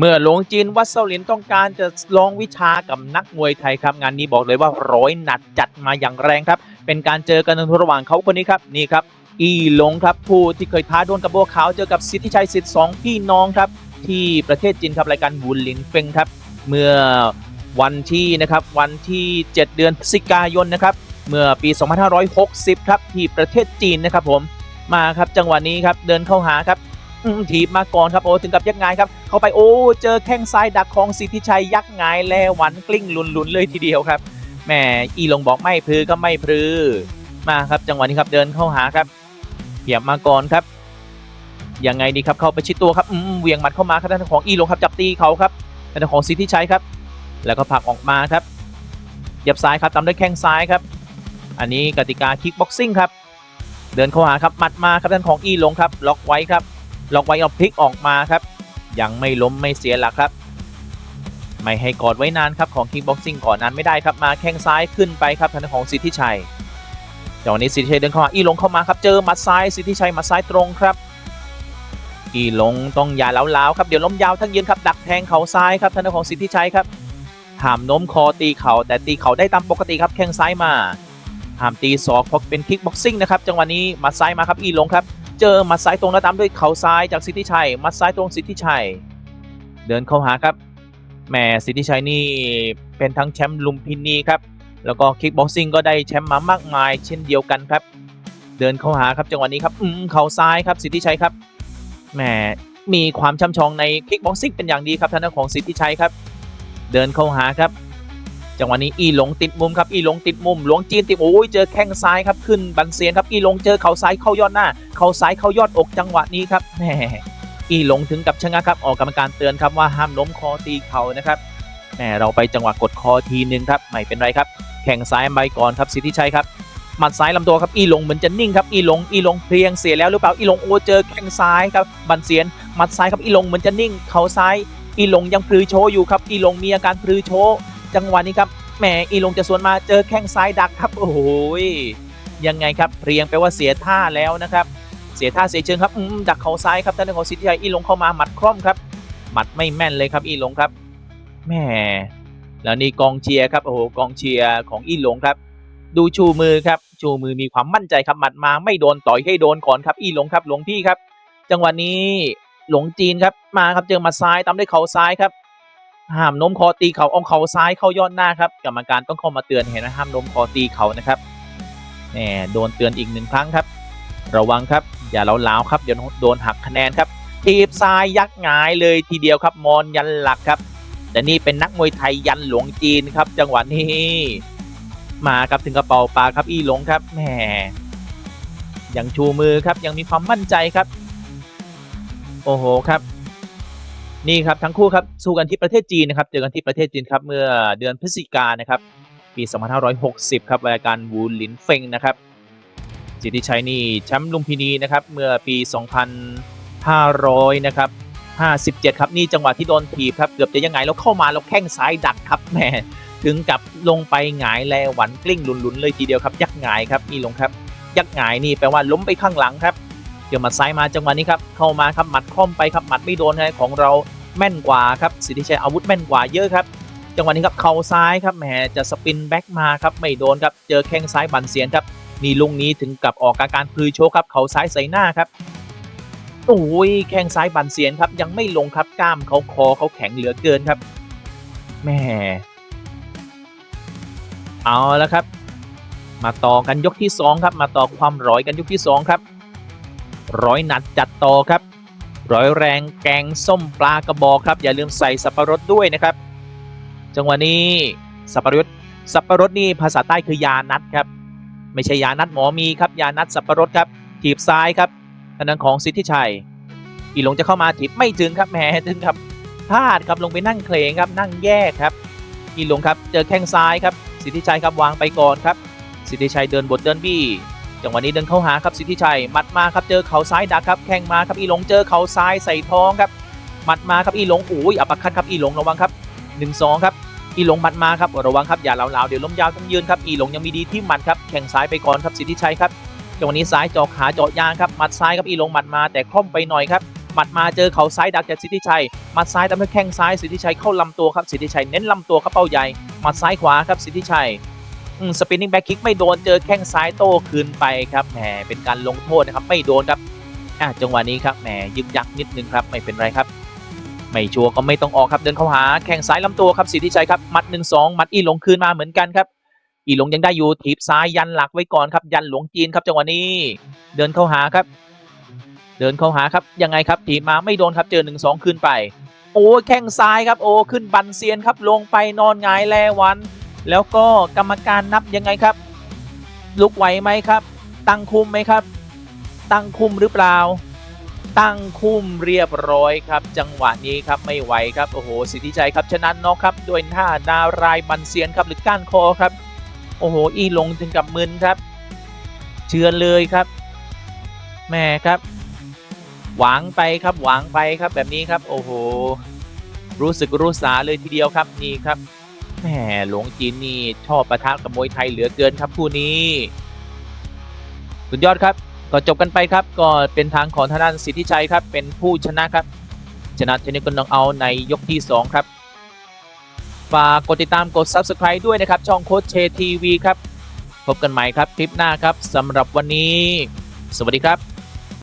เมื่อหลวงจีนวัดเซาหลินต้องการจะลองวิชากับนักมวยไทยครับ งานนี้บอกเลยว่าร้อยหนัดจัดมาอย่างแรงครับ เป็นการเจอกันระหว่างเขาคนนี้ครับนี่ครับ อีหลงครับผู้ที่เคยท้าดวลกับบัวขาวเจอกับสิทธิชัยสิทธิ์สองพี่น้องครับ ที่ประเทศจีนครับรายการบุญลินเฟงครับ เมื่อวันที่นะครับวันที่ 7 เดือนพฤศจิกายนนะครับเมื่อปี 2560 ครับที่ประเทศจีนนะครับผมมาครับจังหวะนี้ครับเดินเข้าหาครับ อืมถีบมาก่อนครับโอ้ถึงกับยักงายครับ เข้าไปโอ้เจอแข้งซ้ายดักของสิทธิชัยยักงายแล้วหวันกลิ้งลุนลุนๆเลยทีเดียวครับแหมอีหลงบอกไม่พลือก็ไม่พลือมาครับจังหวะนี้ครับเดินเข้าหาครับเหยียบมาก่อนครับยังไงดีครับเข้าไปชิดตัวครับเวียงหมัดเข้ามาครับด้านของอีหลงครับจับตีเขาครับด้านของสิทธิชัยครับ แล้วก็ผลักออกมาครับเหยียบซ้ายครับตามด้วยแข้งซ้ายครับ อันนี้กติกาคิกบ็อกซิ่งครับ เดินเข้าหาครับหมัดมาครับด้านของอีหลงครับ ล็อกไว้ครับ ล็อกไว้เอาพลิกออกมาครับ ยังไม่ล้มไม่เสียหลักครับ ไม่ให้กอดไว้นานครับของคิกบ็อกซิ่งก่อนนานไม่ได้ครับมาแข้งซ้ายขึ้นไปครับทางด้นของสิทธิชัยจังหวะนี้สิทธิชัยเดินเข้ามาอีหลงเข้ามาครับเจอหมัดซ้ายสิทธิชัยหมัดซ้ายตรงครับ อีหลงต้องอย่าเล้าๆครับเดี๋ยวล้มยาวทั้งยืนครับดักแทงเข่าซ้ายครับทางด้นของสิทธิชัยครับห้ามโน้มคอตีเข่าแต่ตีเข่าได้ตามปกติครับแข้งซ้ายมาห้ามตีศอกเพราะเป็นคิกบ็อกซิ่งนะครับจังหวะนี้หมัดซ้ายมาครับอีหลงครับ เจอมัดซ้ายตรงแล้วตามด้วยเข่าซ้ายจากสิทธิชัย มัดซ้ายตรงสิทธิชัย เดินเข้าหาครับแหมสิทธิชัยนี่เป็นทั้งแชมป์ลุมพินีครับ แล้วก็คิกบ็อกซิ่งก็ได้แชมป์มามากมาย เช่นเดียวกันครับ เดินเข้าหาครับจังหวะนี้ครับอืมเข่าซ้ายครับสิทธิชัยครับแหมมีความช่ำชองในคิกบ็อกซิ่งเป็นอย่างดีครับทางด้านของสิทธิชัยครับ เดินเข้าหาครับ จังหวะนี้อีหลงติดมุมครับอีหลงติดมุมหลวงจีนติดโอ้ยเจอแข้งซ้ายครับขึ้นบันเซียนครับอีหลงเจอเข่าซ้ายเข้ายอดหน้าเข่าซ้ายเข้ายอดอกจังหวะนี้ครับแหมอีหลงถึงกับชะงักครับออกกรรมการเตือนครับว่าห้ามล้มคอตีเข่านะครับแหมเราไปจังหวะกดคอทีนึงครับไม่เป็นไรครับแข่งซ้ายไปก่อนครับสิทธิชัยครับหมัดซ้ายลำตัวครับอีหลงเหมือนจะนิ่งครับอีหลงอีหลงเพลียงเสียแล้วหรือเปล่าอีหลงโอ้เจอแข้งซ้ายครับบันเซียนหมัดซ้ายครับอีหลงเหมือนจะนิ่งเข่าซ้ายอีหลงยังพลือโชอยู่ครับอีหลงมีอาการพลือโช จังหวะนี้ครับแหมอีลงจะสวนมาเจอแข้งซ้ายดักครับ โอ้โหยังไงครับเรียงแปว่าเสียท่าแล้วนะครับ เสียท่าเสียเชิงครับดักเขาซ้ายครับท่านของสิทธิชัยอีลงเข้ามาหมัดคล่อมครับหมัดไม่แม่นเลยครับอีลงครับแหมแล้วนี่กองเชียร์ครับโอ้โหกองเชียร์ของอีหลงครับ ดูชูมือครับชูมือมีความมั่นใจครับหมัดมาไม่โดนต่อยให้โดนก่อนครับ อีหลงครับหลวงพี่ครับ จังหวะนี้หลงจีนครับมาครับเจอหมัดซ้ายตามด้วยเขาซ้ายครับ ห้ามโน้มคอตีเขาเอาเขาซ้ายเข้ายอดหน้าครับกรรมการต้องเข้ามาเตือนเห็นไหมห้ามโน้มคอตีเขานะครับแหมโดนเตือนอีกหนึ่งครั้งครับ ระวังครับอย่าเล้าๆครับเดี๋ยวโดนหักคะแนนครับทีบซ้ายยักหงายเลยทีเดียวครับมอนยันหลักครับ แต่นี่เป็นนักมวยไทยยันหลวงจีนครับ จังหวะนี้มาครับถึงกระเป๋าปลาครับอีหลงครับแหมยังชูมือครับยังมีความมั่นใจครับ โอ้โหครับ นี่ครับทั้งคู่ครับสู้กันที่ประเทศจีนนะครับเจอกันที่ประเทศจีนครับเมื่อเดือนพฤศจิกายนนะครับปี 2560 ครับรายการวูหลินเฟงนะครับสิทธิชัยนี่แชมป์ลุมพินีนะครับเมื่อปี 2500 นะครับ 57 ครับนี่จังหวะที่โดนถีบครับเกือบจะยังไงแล้วเข้ามาแล้วแข้งซ้ายดักครับแหมถึงกับลงไปหงายแลหวันกลิ้งหลุนๆเลยทีเดียวครับ ยักหงายครับนี่ลงครับ ยักหงายนี่แปลว่าล้มไปข้างหลังครับเดี๋ยวหมัดซ้ายมาจังหวะนี้ครับเข้ามาครับหมัดค่อมไปครับหมัดไม่โดนนะของเรา แม่นกว่าครับสิทธิชัยอาวุธแม่นกว่าเยอะครับ จังหวะนี้ครับเข่าซ้ายครับแหมจะสปินแบ็กมาครับไม่โดนครับเจอแข้งซ้ายบันเสียนครับนี่ลุงนี้ถึงกับออกอาการพลือโชว์ครับเข่าซ้ายใส่หน้าครับโอ้ยแข้งซ้ายบันเสียนครับยังไม่ลงครับกล้ามเขาคอเขาแข็งเหลือเกินครับแหมเอาแล้วครับ มาต่อกันยกที่สองครับ มาต่อความร้อยกันยกที่สองครับ ร้อยหนัดจัดต่อครับ ร้อยแรงแกงส้มปลากระบอกครับ อย่าลืมใส่สับปะรดด้วยนะครับ จังหวะนี้สับปะรดสับปะรดนี่ภาษาใต้คือยานัดครับ ไม่ใช่ยานัดหมอมีครับยานัดสับปะรดครับถีบซ้ายครับทางด้านของสิทธิชัยอีหลงจะเข้ามาถีบไม่ถึงครับแหมถึงครับพลาดครับลงไปนั่งเคลงครับนั่งแยกครับอีหลงครับเจอแข้งซ้ายครับสิทธิชัยครับวางไปก่อนครับสิทธิชัยเดินบทเดินบี้ จังหวะนี้เดินเข้าหาครับสิทธิชัยหมัดมาครับเจอเข่าซ้ายดักครับแข้งมาครับอีหลงเจอเข่าซ้ายใส่ท้องครับหมัดมาครับอีหลงโอ้ยอัปคัดครับอีหลงระวังครับหนึ่งสองครับอีหลงหมัดมาครับระวังครับอย่าเหลาๆเดี๋ยวล้มยาวต้องยืนครับอีหลงยังมีดีที่หมัดครับแข้งซ้ายไปก่อนครับสิทธิชัยครับจังหวะนี้ซ้ายจาะขาเจาะยางครับหมัดซ้ายครับอีหลงหมัดมาแต่คล่อมไปหน่อยครับหมัดมาเจอเข่าซ้ายดักจากสิทธิชัยหมัดซ้ายทำให้แข้งซ้ายสิทธิชัยเข้าลำตัวครับสิทธิชัยเน้นลำตัวครับเป้าใหญ่หมัดซ้ายขวาครับสิทธิชัย สปินนิ่งแบ็กคิกไม่โดนเจอแข้งซ้ายโต้คืนไปครับแหมเป็นการลงโทษนะครับไม่โดนครับอะจังหวะนี้ครับแหมยึกยักนิดนึงครับไม่เป็นไรครับไม่ชัวร์ก็ไม่ต้องออกครับเดินเข้าหาแข้งซ้ายลำตัวครับสิทธิชัยครับมัดหนึ่งสองมัดอีหลงคืนมาเหมือนกันครับ อีหลงยังได้อยู่ถีบซ้ายยันหลักไว้ก่อนครับยันหลวงจีนครับจังหวะนี้เดินเข้าหาครับ เดินเข้าหาครับยังไงครับถีบมาไม่โดนครับเจอหนึ่งสองขึ้นไป โอ้แข้งซ้ายครับโอ้ขึ้นบันเซียนครับลงไปนอนงายแลวัน แล้วก็กรรมการนับยังไงครับ ลุกไหวไหมครับ ตั้งคุมไหมครับ ตั้งคุมหรือเปล่า ตั้งคุมเรียบร้อยครับ จังหวะนี้ครับไม่ไหวครับโอ้โหสิทธิชัยครับชนะน็อกครับด้วยท่านารายบันเซียนครับหรือก้านคอครับ โอ้โหอีลงถึงกับมึนครับ เชือนเลยครับแม่ครับ หวางไปครับหวางไปครับแบบนี้ครับ โอ้โห รู้สึกรู้สาเลยทีเดียวครับนี่ครับ หมหลวงจีนนี่ชอบประทะกับมวยไทยเหลือเกินครับคู่นี้สุดยอดครับก็จบกันไปครับก็เป็นทางของทางด้านสิทธิชัยครับเป็นผู้ชนะครับ ชนะเทนนิสกนองเอาในยกที่ 2 ครับฝากกดติดตามกด Subscribe ด้วยนะครับ ช่องโค้ชเชทีวีครับ พบกันใหม่ครับคลิปหน้าครับสำหรับวันนี้ สวัสดีครับ